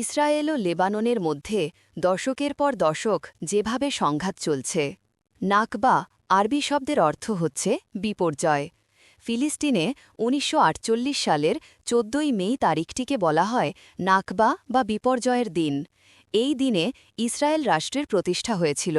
Israel ও লেবাননের মধ্যে দশকের পর দশক যেভাবে সংঘাত চলছে, নাকবা আরবি শব্দের অর্থ হচ্ছে বিপর্যয়। ফিলিস্তিনে উনিশশো আটচল্লিশ সালের চোদ্দই মে তারিখটিকে বলা হয় নাকবা বা বিপর্যয়ের দিন। এই দিনে ইসরায়েল রাষ্ট্রের প্রতিষ্ঠা হয়েছিল।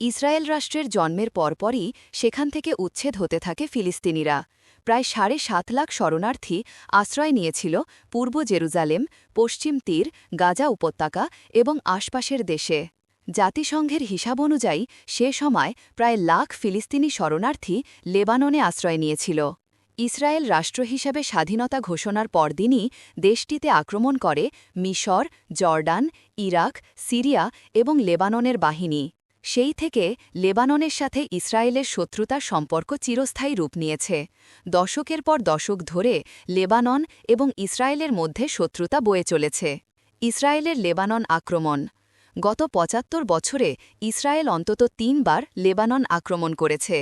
ইসরায়েল রাষ্ট্রের জন্মের পরপরই সেখান থেকে উচ্ছেদ হতে থাকে ফিলিস্তিনিরা। প্রায় সাড়ে সাত লাখ শরণার্থী আশ্রয় নিয়েছিল পূর্ব জেরুজালেম, পশ্চিম তীর, গাজা উপত্যকা এবং আশপাশের দেশে। জাতিসংঘের হিসাব অনুযায়ী সে সময় প্রায় লাখ ফিলিস্তিনি শরণার্থী লেবাননে আশ্রয় নিয়েছিল। ইসরায়েল রাষ্ট্র হিসাবে স্বাধীনতা ঘোষণার পরদিনই দেশটিতে আক্রমণ করে মিশর, জর্ডান, ইরাক, সিরিয়া এবং লেবাননের বাহিনী। সেই থেকে লেবাননের সাথে ইসরায়েলের শত্রুতার সম্পর্ক চিরস্থায়ী রূপ নিয়েছে। দশকের পর দশক ধরে লেবানন এবং ইসরায়েলের মধ্যে শত্রুতা বয়ে চলেছে। ইসরায়েলের লেবানন আক্রমণ। গত পঁচাত্তর বছরে ইসরায়েল অন্তত তিনবার লেবানন আক্রমণ করেছে।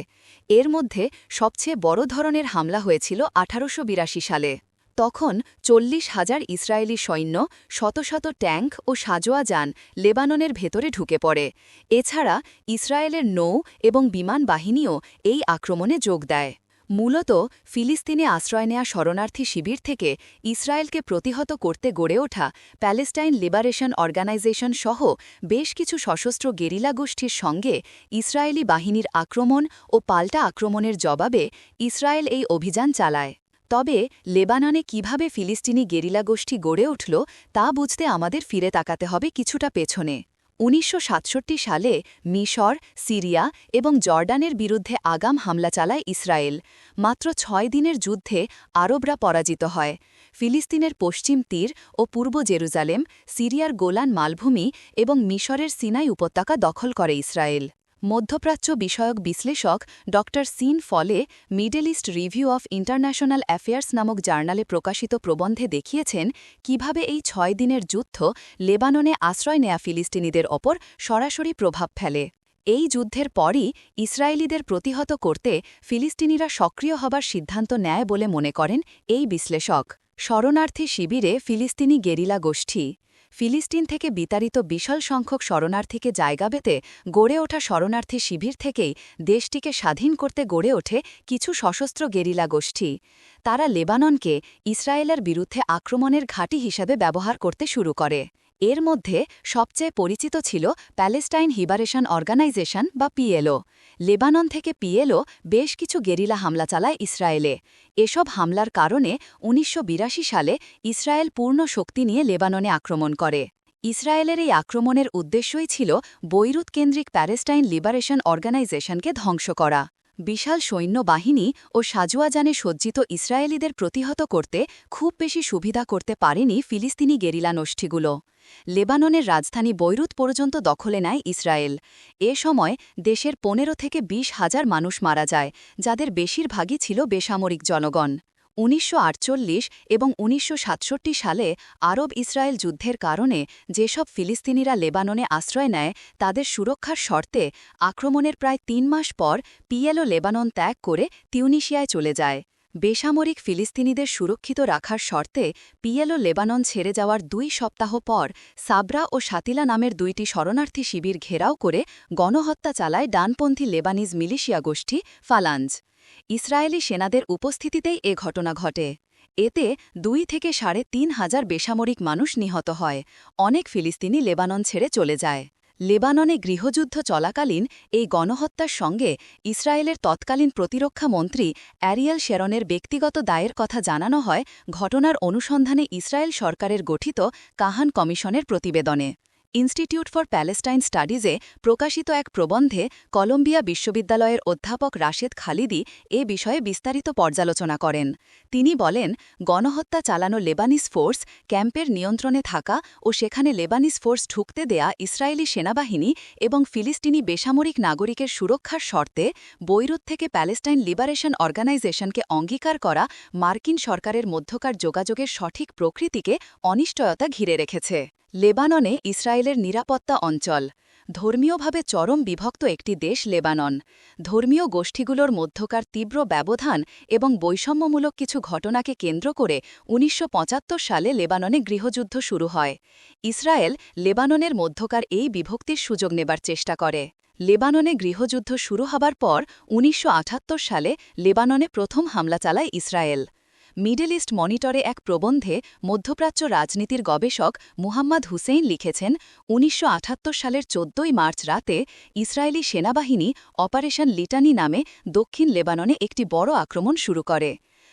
এর মধ্যে সবচেয়ে বড় ধরনের হামলা হয়েছিল আঠারোশো বিরাশি সালে। তখন চল্লিশ হাজার ইসরায়েলি সৈন্য, শত শত ট্যাঙ্ক ও সাজোয়া যান লেবাননের ভেতরে ঢুকে পড়ে। এছাড়া ইসরায়েলের নৌ এবং বিমান বাহিনীও এই আক্রমণে যোগ দেয়। মূলত ফিলিস্তিনে আশ্রয় নেয়া শরণার্থী শিবির থেকে ইসরায়েলকে প্রতিহত করতে গড়ে ওঠা প্যালেস্টাইন লিবারেশন অর্গানাইজেশন সহ বেশ কিছু সশস্ত্র গেরিলা গোষ্ঠীর সঙ্গে ইসরায়েলি বাহিনীর আক্রমণ ও পাল্টা আক্রমণের জবাবে ইসরায়েল এই অভিযান চালায়। তবে লেবাননে কীভাবে ফিলিস্তিনি গেরিলা গোষ্ঠী গড়ে উঠল তা বুঝতে আমাদের ফিরে তাকাতে হবে কিছুটা পেছনে। উনিশশো সাতষট্টি সালে মিশর, সিরিয়া এবং জর্ডানের বিরুদ্ধে আগাম হামলা চালায় ইসরায়েল। মাত্র ছয় দিনের যুদ্ধে আরবরা পরাজিত হয়। ফিলিস্তিনের পশ্চিম তীর ও পূর্ব জেরুজালেম, সিরিয়ার গোলান মালভূমি এবং মিশরের সিনাই উপত্যকা দখল করে ইসরায়েল। মধ্যপ্রাচ্য বিষয়ক বিশ্লেষক ড সিন ফলে Middle East review of international affairs নামক জার্নালে প্রকাশিত প্রবন্ধে দেখিয়েছেন কীভাবে এই ছয় দিনের যুদ্ধ লেবাননে আশ্রয় নেয়া ফিলিস্তিনিদের ওপর সরাসরি প্রভাব ফেলে। এই যুদ্ধের পরই ইসরায়েলিদের প্রতিহত করতে ফিলিস্তিনিরা সক্রিয় হবার সিদ্ধান্ত নেয় বলে মনে করেন এই বিশ্লেষক। শরণার্থী শিবিরে ফিলিস্তিনি গেরিলা গোষ্ঠী ফিলিস্তিন থেকে বিতাড়িত বিশাল সংখ্যক শরণার্থীকে জায়গা পেতে গড়ে ওঠা শরণার্থী শিবির থেকেই দেশটিকে স্বাধীন করতে গড়ে ওঠে কিছু সশস্ত্র গেরিলা গোষ্ঠী। তারা লেবাননকে ইসরায়েলের বিরুদ্ধে আক্রমণের ঘাঁটি হিসাবে ব্যবহার করতে শুরু করে। এর মধ্যে সবচেয়ে পরিচিত ছিল প্যালেস্টাইন হিবারেশন অর্গানাইজেশন বা পিএলও। লেবানন থেকে পিএলও বেশ কিছু গেরিলা হামলা চালায় ইসরায়েলে। এসব হামলার কারণে উনিশশো বিরাশি সালে ইসরায়েল পূর্ণ শক্তি নিয়ে লেবাননে আক্রমণ করে। ইসরায়েলের এই আক্রমণের উদ্দেশ্যই ছিল বৈরুত কেন্দ্রিক প্যালেস্টাইন লিবারেশন অর্গানাইজেশনকে ধ্বংস করা। বিশাল সৈন্যবাহিনী ও সাজুয়াজানে সজ্জিত ইসরায়েলিদের প্রতিহত করতে খুব বেশি সুবিধা করতে পারেনি ফিলিস্তিনি গেরিলা নষ্ঠীগুলো লেবাননের রাজধানী বৈরুত পর্যন্ত দখলে নেয় ইসরায়েল। এ সময় দেশের পনেরো থেকে ২০ হাজার মানুষ মারা যায়, যাদের বেশিরভাগই ছিল বেসামরিক জনগণ। উনিশশো আটচল্লিশ এবং উনিশশো সাতষট্টি সালে আরব ইসরায়েল যুদ্ধের কারণে যেসব ফিলিস্তিনিরা লেবাননে আশ্রয় নেয়, তাদের সুরক্ষার শর্তে আক্রমণের প্রায় তিন মাস পর পিএলও লেবানন ত্যাগ করে তিউনিশিয়ায় চলে যায়। বেসামরিক ফিলিস্তিনিদের সুরক্ষিত রাখার শর্তে পিএলও লেবানন ছেড়ে যাওয়ার দুই সপ্তাহ পর সাবরা ও সাতিলা নামের দুইটি শরণার্থী শিবির ঘেরাও করে গণহত্যা চালায় ডানপন্থী লেবানিজ মিলিশিয়া গোষ্ঠী ফালাঞ্জ। ইসরায়েলি সেনাদের উপস্থিতিতেই এ ঘটনা ঘটে। এতে দুই থেকে সাড়ে তিন হাজার বেসামরিক মানুষ নিহত হয়। অনেক ফিলিস্তিনি লেবানন ছেড়ে চলে যায়। লেবাননে গৃহযুদ্ধ চলাকালীন এই গণহত্যার সঙ্গে ইসরায়েলের তৎকালীন প্রতিরক্ষা মন্ত্রী অ্যারিয়াল শেরনের ব্যক্তিগত দায়ের কথা জানানো হয় ঘটনার অনুসন্ধানে ইসরায়েল সরকারের গঠিত কাহান কমিশনের প্রতিবেদনে। ইনস্টিটিউট ফর প্যালেস্টাইন স্টাডিজে প্রকাশিত এক প্রবন্ধে কলম্বিয়া বিশ্ববিদ্যালয়ের অধ্যাপক রাশেদ খালিদি এ বিষয়ে বিস্তারিত পর্যালোচনা করেন। তিনি বলেন, গণহত্যা চালানো লেবানিস ফোর্স ক্যাম্পের নিয়ন্ত্রণে থাকা ও সেখানে লেবানিস ফোর্স ঢুকতে দেয়া ইসরায়েলি সেনাবাহিনী এবং ফিলিস্তিনি বেসামরিক নাগরিকের সুরক্ষার শর্তে বৈরুত থেকে প্যালেস্টাইন লিবারেশন অর্গানাইজেশনকে অঙ্গীকার করা মার্কিন সরকারের মধ্যকার যোগাযোগের সঠিক প্রকৃতিকে অনিশ্চয়তা ঘিরে রেখেছে। লেবাননে ইসরায়েলের নিরাপত্তা অঞ্চল। ধর্মীয়ভাবে চরম বিভক্ত একটি দেশ লেবানন। ধর্মীয় গোষ্ঠীগুলোর মধ্যকার তীব্র ব্যবধান এবং বৈষম্যমূলক কিছু ঘটনাকে কেন্দ্র করে উনিশশো পঁচাত্তর সালে লেবাননে গৃহযুদ্ধ শুরু হয়। ইসরায়েল লেবাননের মধ্যকার এই বিভক্তির সুযোগ নেবার চেষ্টা করে। লেবাননে গৃহযুদ্ধ শুরু হবার পর উনিশশো সালে লেবাননে প্রথম হামলা চালায় ইসরায়েল। মিডল ইস্ট মনিটরে এক প্রবন্ধে মধ্যপ্রাচ্য রাজনীতির গবেষক মুহাম্মদ হুসেইন লিখেছেন, উনিশশো আটাত্তর সালের চোদ্দই মার্চ রাতে ইসরায়েলি সেনাবাহিনী অপারেশন লিটানি নামে দক্ষিণ লেবাননে একটি বড় আক্রমণ শুরু করে।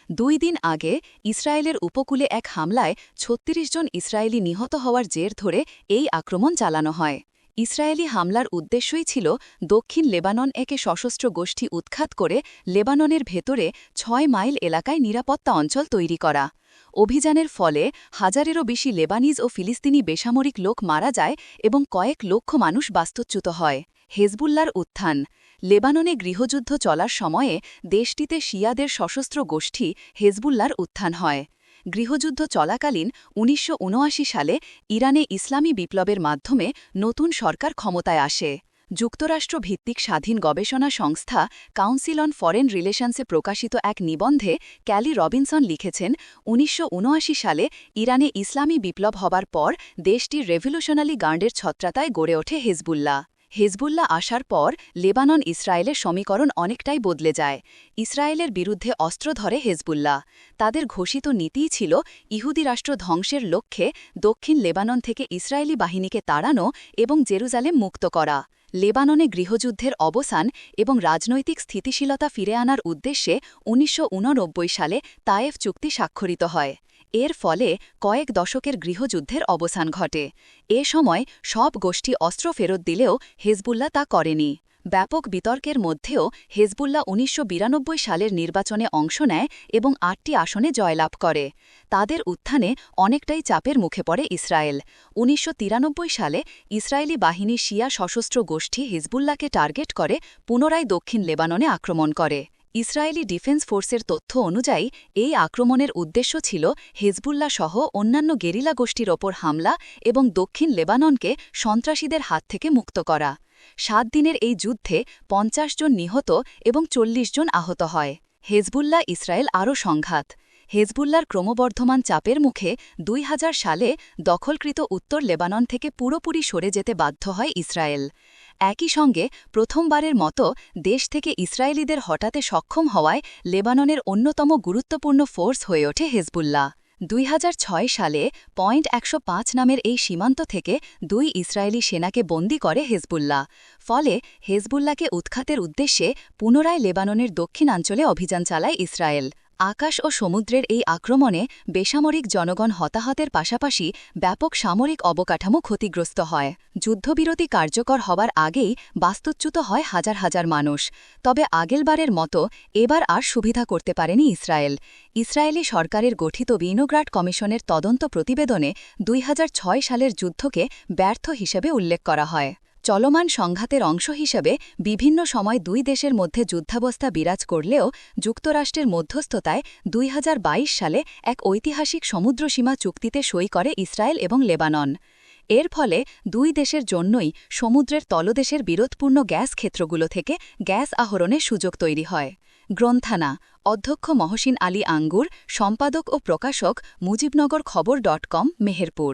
দুই দিন আগে ইসরায়েলের উপকূলে এক হামলায় ৩৬ জন ইসরায়েলি নিহত হওয়ার জের ধরে এই আক্রমণ চালানো হয়। ইসরায়েলি হামলার উদ্দেশ্যই ছিল দক্ষিণ লেবানন একে সশস্ত্র গোষ্ঠী উৎখাত করে লেবাননের ভেতরে ছয় মাইল এলাকায় নিরাপত্তা অঞ্চল তৈরি করা। অভিযানের ফলে হাজারেরও বেশি লেবানিজ ও ফিলিস্তিনি বেসামরিক লোক মারা যায় এবং কয়েক লক্ষ মানুষ বাস্তুচ্যুত হয়। হেজবুল্লার উত্থান। লেবাননে গৃহযুদ্ধ চলার সময়ে দেশটিতে শিয়াদের সশস্ত্র গোষ্ঠী হেজবুল্লার উত্থান হয়। গৃহযুদ্ধ চলাকালীন উনিশশো উনআশি সালে ইরানে ইসলামী বিপ্লবের মাধ্যমে নতুন সরকার ক্ষমতায় আসে। যুক্তরাষ্ট্র ভিত্তিক স্বাধীন গবেষণা সংস্থা কাউন্সিল অন ফরেন রিলেশনসে প্রকাশিত এক নিবন্ধে ক্যালি রবিনসন লিখেছেন, উনিশশো উনআশি সালে ইরানে ইসলামী বিপ্লব হবার পর দেশটির রেভলিউশনারি গার্ডের ছত্রাতায় গড়ে ওঠে হেজবুল্লাহ। হেজবুল্লাহ আসার পর লেবানন ইসরায়েলের সমীকরণ অনেকটাই বদলে যায়। ইসরায়েলের বিরুদ্ধে অস্ত্র ধরে হেজবুল্লাহ। তাদের ঘোষিত নীতিই ছিল ইহুদি রাষ্ট্র ধ্বংসের লক্ষ্যে দক্ষিণ লেবানন থেকে ইসরায়েলি বাহিনীকে তাড়ানো এবং জেরুজালেম মুক্ত করা। লেবাননে গৃহযুদ্ধের অবসান এবং রাজনৈতিক স্থিতিশীলতা ফিরে আনার উদ্দেশ্যে উনিশশো উননব্বই সালে তায়েফ চুক্তি স্বাক্ষরিত হয়। এর ফলে কয়েক দশকের গৃহযুদ্ধের অবসান ঘটে। এ সময় সব গোষ্ঠী অস্ত্র ফেরত দিলেও হেজবুল্লাহ তা করেনি। ব্যাপক বিতর্কের মধ্যেও হেজবুল্লাহ উনিশশো বিরানব্বই সালের নির্বাচনে অংশ নেয় এবং আটটি আসনে জয়লাভ করে। তাদের উত্থানে অনেকটাই চাপের মুখে পড়ে ইসরায়েল। উনিশশো তিরানব্বই সালে ইসরায়েলি বাহিনী শিয়া সশস্ত্র গোষ্ঠী হিজবুল্লাহকে টার্গেট করে, পুনরায় দক্ষিণ লেবাননে আক্রমণ করে। ইসরায়েলি ডিফেন্স ফোর্সের তথ্য অনুযায়ী, এই আক্রমণের উদ্দেশ্য ছিল হেজবুল্লাহ সহ অন্যান্য গেরিলা গোষ্ঠীর ওপর হামলা এবং দক্ষিণ লেবাননকে সন্ত্রাসীদের হাত থেকে মুক্ত করা। সাত দিনের এই যুদ্ধে পঞ্চাশ জন নিহত এবং চল্লিশ জন আহত হয়। হেজবুল্লাহ ইসরায়েল আরও সংঘাত। হেজবুল্লার ক্রমবর্ধমান চাপের মুখে দুই হাজার সালে দখলকৃত উত্তর লেবানন থেকে পুরোপুরি সরে যেতে বাধ্য হয় ইসরায়েল। একই সঙ্গে প্রথমবারের মতো দেশ থেকে ইসরায়েলিদের হঠাতে সক্ষম হওয়ায় লেবাননের অন্যতম গুরুত্বপূর্ণ ফোর্স হয়ে ওঠে হেজবুল্লাহ। দুই হাজার ছয় সালে পয়েন্ট একশো পাঁচ নামের এই সীমান্ত থেকে দুই ইসরায়েলি সেনাকে বন্দি করে হেজবুল্লাহ। ফলে হেজবুল্লাহকে উৎখাতের উদ্দেশ্যে পুনরায় লেবাননের দক্ষিণাঞ্চলে অভিযান চালায় ইসরায়েল। আকাশ ও সমুদ্রের এই আক্রমণে বেসামরিক জনগণ হতাহতের পাশাপাশি ব্যাপক সামরিক অবকাঠামো ক্ষতিগ্রস্ত হয়। যুদ্ধবিরতি কার্যকর হবার আগেই বাস্তুচ্যুত হয় হাজার হাজার মানুষ। তবে আগেলবারের মতো এবার আর সুবিধা করতে পারেনি ইসরায়েল। ইসরায়েলি সরকারের গঠিত বিনোগ্রাড কমিশনের তদন্ত প্রতিবেদনে দুই হাজার ছয় সালের যুদ্ধকে ব্যর্থ হিসেবে উল্লেখ করা হয়। চলমান সংঘাতের অংশ হিসেবে বিভিন্ন সময় দুই দেশের মধ্যে যুদ্ধাবস্থা বিরাজ করলেও যুক্তরাষ্ট্রের মধ্যস্থতায় দুই হাজার বাইশ সালে এক ঐতিহাসিক সমুদ্রসীমা চুক্তিতে সই করে ইসরায়েল এবং লেবানন। এর ফলে দুই দেশের জন্যই সমুদ্রের তলদেশের বিরোধপূর্ণ গ্যাস ক্ষেত্রগুলো থেকে গ্যাস আহরণের সুযোগ তৈরি হয়। গ্রন্থানা, অধ্যক্ষ মহসিন আলী আঙ্গুর, সম্পাদক ও প্রকাশক মুজিবনগর খবর ডট কম, মেহেরপুর।